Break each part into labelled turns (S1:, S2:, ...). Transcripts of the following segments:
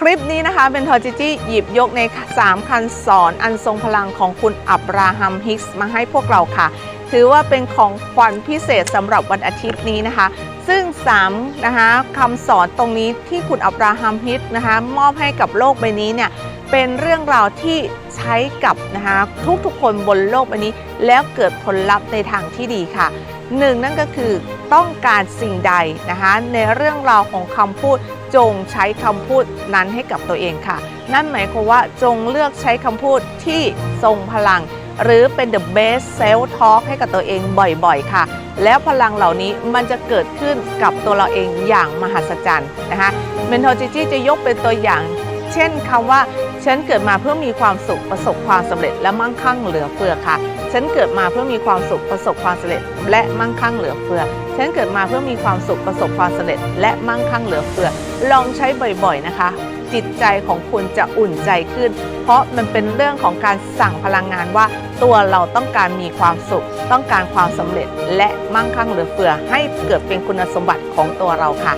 S1: คลิปนี้นะคะเป็นทอจิจี้หยิบยกใน 3 คันสอนอันทรงพลังของคุณอับราฮัมฮิกส์มาให้พวกเราค่ะ ถือว่าเป็นของขวัญพิเศษสำหรับวันอาทิตย์นี้นะคะ ซึ่ง3นะคะคำสอนตรงนี้ที่คุณอับราฮัมฮิกส์นะคะมอบให้กับโลกใบนี้เนี่ยเป็นเรื่องราวที่ใช้กับนะคะทุกๆคนบนโลกใบนี้ แล้วเกิดผลลัพธ์ในทางที่ดีค่ะหนึ่งนั่นก็คือต้องการสิ่งใดนะคะในเรื่องราวของคำพูดจงใช้คำพูดนั้นให้กับตัวเองค่ะ นั่นหมายความว่าจงเลือกใช้คำพูดที่ทรงพลัง หรือเป็น the best self talk ให้กับตัวเองบ่อยๆ ค่ะ แล้วพลังเหล่านี้มันจะเกิดขึ้นกับตัวเราเองอย่างมหัศจรรย์นะคะเมนทอจิจี้จะยกเป็นตัวอย่าง เช่นคำว่าฉันเกิดมาเพื่อมีความสุขประสบความสำเร็จและมั่งคั่งเหลือเฟือค่ะ ฉันเกิดมาเพื่อมีความสุขประสบความสำเร็จ และมั่งคั่งเหลือเฟือ ฉันเกิดมาเพื่อมีความสุขประสบความสำเร็จ และมั่งคั่งเหลือเฟือ ลองใช้บ่อยๆนะคะ จิตใจของคุณจะอุ่นใจขึ้น เพราะมันเป็นเรื่องของการสั่งพลังงานว่า ตัวเราต้องการมีความสุข ต้องการความสำเร็จ และมั่งคั่งเหลือเฟือให้เกิดเป็นคุณสมบัติของตัวเราค่ะ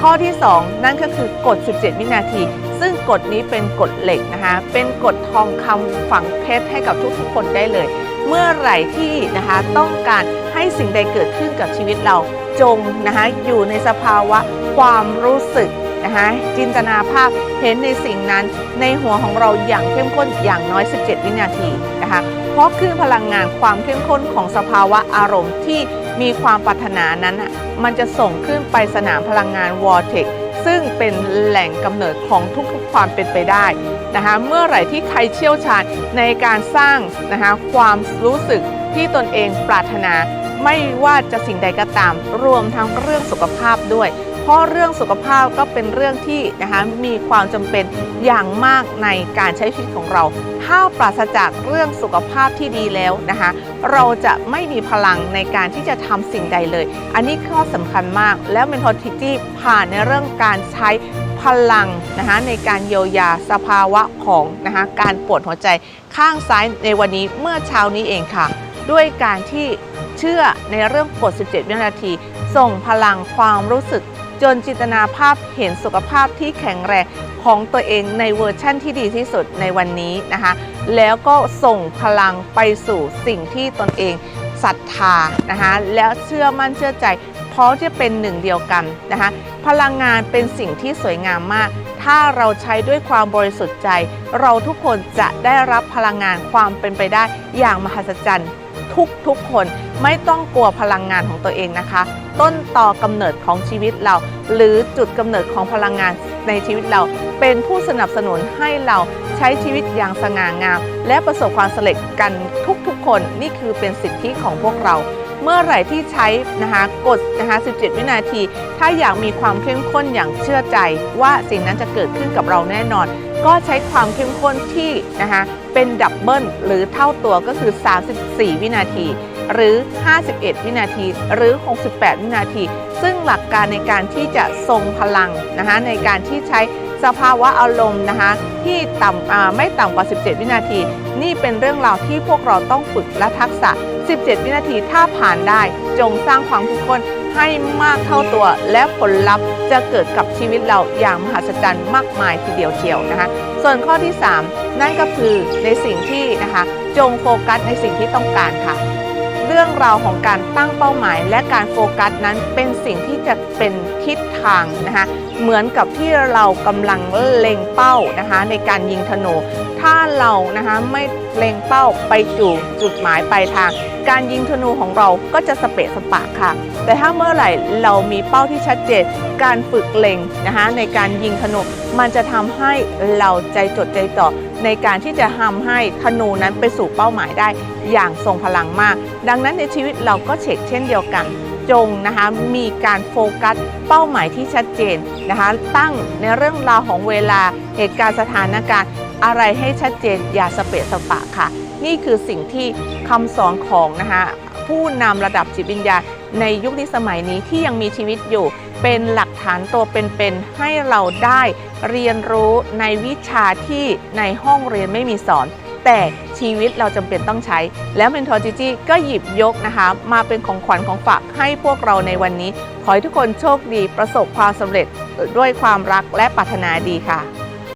S1: ข้อที่ 2 นั่นก็คือกฎ 17 วินาที ซึ่งกฎนี้เป็นกฎเหล็กนะคะ เป็นกฎทองคำฝังเพชรให้กับทุกๆคนได้เลย เมื่อไหร่ที่นะคะต้องการให้สิ่งใดเกิดขึ้นกับชีวิตเราจงนะคะอยู่ในสภาวะความรู้สึก นะคะ จินตนาภาพเห็นในสิ่งนั้นในหัวของเราอย่างเข้มข้นอย่างน้อย 17 วินาทีนะคะ เพราะคลื่นพลังงานความเข้มข้นของสภาวะอารมณ์ที่มีความปรารถนานั้น มันจะส่งขึ้นไปสนามพลังงานวอร์เทกซึ่งเป็นแหล่งกำเนิดของทุกๆความเป็นไปได้นะคะ เมื่อไหร่ที่ใครเชี่ยวชาญในการสร้างนะคะความรู้สึกที่ตนเองปรารถนาไม่ว่าจะสิ่งใดก็ตามรวมทั้งเรื่องสุขภาพด้วย เพราะเรื่องสุขภาพก็เป็นเรื่องที่นะคะมีความจำเป็นอย่างมากในการใช้ชีวิตของเรา ถ้าปราศจากเรื่องสุขภาพที่ดีแล้วนะคะ เราจะไม่มีพลังในการที่จะทำสิ่งใดเลย อันนี้ข้อสำคัญมาก แล้วเมนทอทิจี้ผ่านในเรื่องการใช้พลังนะคะในการเยียวยาสภาวะของนะคะการปวดหัวใจข้างซ้ายในวันนี้เมื่อเช้านี้เองค่ะ ด้วยการที่เชื่อในเรื่องกฎ17 วินาที ส่งพลังความรู้สึก จนจินตนาภาพเห็นสุขภาพที่แข็งแรงของตัวเองในเวอร์ชั่นที่ดีที่สุดในวันนี้นะคะ แล้วก็ส่งพลังไปสู่สิ่งที่ตนเองศรัทธานะคะแล้วเชื่อมั่นเชื่อใจเพราะจะเป็นหนึ่งเดียวกันนะคะพลังงานเป็นสิ่งที่สวยงามมาก ถ้าเราใช้ด้วยความบริสุทธิ์ใจ เราทุกคนจะได้รับพลังงานความเป็นไปได้อย่างมหัศจรรย์ ทุกๆ คนไม่ต้องกลัวพลังงานของตัวเองนะคะ ต้นต่อกำเนิดของชีวิตเรา หรือจุดกำเนิดของพลังงานในชีวิตเรา เป็นผู้สนับสนุนให้เราใช้ชีวิตอย่างสง่างาม และประสบความสำเร็จกันทุกๆ คนนี่คือเป็นสิทธิของพวกเรา เมื่อไหร่ที่ใช้นะคะกดนะคะ17 วินาที ถ้าอยากมีความเข้มข้นอย่างเชื่อใจว่าสิ่งนั้นจะเกิดขึ้นกับเราแน่นอน ก็ใช้ความเข้มข้นที่นะคะเป็นดับเบิลหรือเท่าตัวก็คือ 34 วินาที หรือ 51 วินาที หรือ 68 วินาที ซึ่งหลักการในการที่จะทรงพลังนะคะในการที่ใช้สภาวะอารมณ์นะคะที่ต่ำไม่ต่ำกว่า 17 วินาที นี่เป็นเรื่องราวที่พวกเราต้องฝึกและทักษะ 17 วินาทีถ้าผ่านได้ จงสร้างความเข้มข้น ให้มากเท่าตัว และผลลัพธ์จะเกิดกับชีวิตเราอย่างมหัศจรรย์มากมายทีเดียวเชียวนะคะ ส่วนข้อที่ 3 นั่นก็คือในสิ่งที่นะคะ จงโฟกัสในสิ่งที่ต้องการค่ะ เรื่องราวของการตั้งเป้าหมายและการโฟกัสนั้นเป็นสิ่งที่จะเป็นทิศทางนะคะเหมือนกับที่เรากำลังเล็งเป้านะคะ ในการยิงธนู ถ้าเรานะคะไม่เล็งเป้าไปจู่จุดหมายปลายทาง การยิงธนูของเราก็จะสเปะสปะค่ะ แต่ถ้าเมื่อไหร่เรามีเป้าที่ชัดเจน การฝึกเล็งนะคะในการยิงธนูมันจะทำให้เราใจจดใจต่อในการที่จะทำให้ธนูนั้นไปสู่เป้าหมายได้อย่างทรงพลังมาก ดังนั้นในชีวิตเราก็เช็คเช่นเดียวกันจงนะคะมีการโฟกัสเป้าหมายที่ชัดเจนนะคะตั้งในเรื่องราวของเวลาเหตุการณ์สถานการณ์ อะไรให้ชัดเจนอย่าสเปะสปะค่ะ นี่คือสิ่งที่คำสอนของนะคะผู้นำระดับจิตวิญญาณในยุคนี้สมัยนี้ที่ยังมีชีวิตอยู่ เป็นหลักฐานตัวเป็นๆให้เราได้เรียนรู้ในวิชาที่ในห้องเรียนไม่มีสอน แต่ชีวิตเราจำเป็นต้องใช้ แล้วเมนทอร์จิจี้ก็หยิบยกนะคะ มาเป็นของขวัญของฝากให้พวกเราในวันนี้ ขอให้ทุกคนโชคดีประสบความสำเร็จด้วยความรักและปรารถนาดีค่ะ